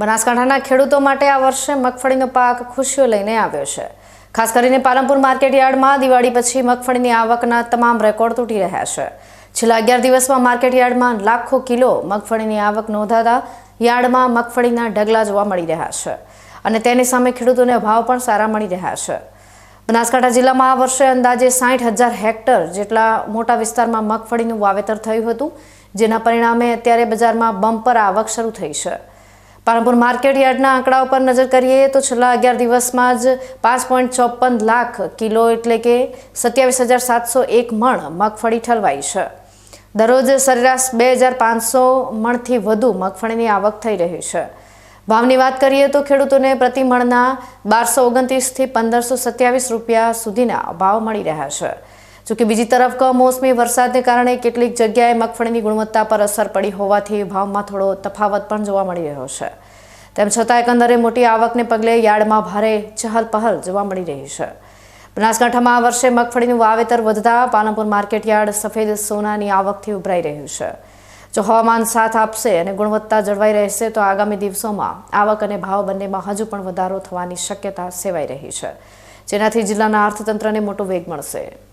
બનાસકાંઠાના ખેડૂતો માટે આ વર્ષે મગફળીનો પાક ખુશીઓ લઈને આવ્યો છે. ખાસ કરીને પાલનપુર માર્કેટ યાર્ડમાં દિવાળી પછી મગફળીની આવકના તમામ રેકોર્ડ તૂટી રહ્યા છે. છેલ્લા અગિયાર દિવસમાં માર્કેટ યાર્ડમાં લાખો કિલો મગફળીની આવક નોંધાતા યાર્ડમાં મગફળીના ઢગલા જોવા મળી રહ્યા છે અને તેની સામે ખેડૂતોને ભાવ પણ સારા મળી રહ્યા છે. બનાસકાંઠા જિલ્લામાં આ વર્ષે અંદાજે સાઠ હજાર હેક્ટર જેટલા મોટા વિસ્તારમાં મગફળીનું વાવેતર થયું હતું, જેના પરિણામે અત્યારે બજારમાં બમ્પર આવક શરૂ થઈ છે. પાલનપુર માર્કેટ યાર્ડના આંકડાઓ પર નજર કરીએ તો છેલ્લા અગિયાર દિવસમાં જ પાંચ પોઈન્ટ ચોપન લાખ કિલો એટલે કે સત્યાવીસ હજાર સાતસો એક મણ મગફળી ઠલવાઈ છે. દરરોજ સરેરાશ બે હજાર પાંચસો મણથી વધુ મગફળીની આવક થઈ રહી છે. ભાવની વાત કરીએ તો ખેડૂતોને પ્રતિ મણના બારસો ઓગણત્રીસથી પંદરસો સત્યાવીસ રૂપિયા સુધીના ભાવ મળી રહ્યા છે. જોકે બીજી તરફ કમોસમી વરસાદને કારણે કેટલીક જગ્યાએ મગફળીની ગુણવત્તા પર અસર પડી હોવાથી ભાવમાં થોડો તફાવત પણ જોવા મળી રહ્યો છે. તેમ છતાં એકંદરે મોટી આવકને પગલે યાર્ડમાં ભારે ચહલ પહલ જોવા મળી રહી છે. બનાસકાંઠામાં આ વર્ષે મગફળીનું વાવેતર વધતા પાલનપુર માર્કેટ યાર્ડ સફેદ સોનાની આવકથી ઉભરાઈ રહ્યું છે. જો હવામાન સાથ આપશે અને ગુણવત્તા જળવાઈ રહેશે તો આગામી દિવસોમાં આવક અને ભાવ બંનેમાં હજુ પણ વધારો થવાની શક્યતા સેવાઈ રહી છે. જેનાથી જિલ્લાના અર્થતંત્રને મોટો વેગ મળશે.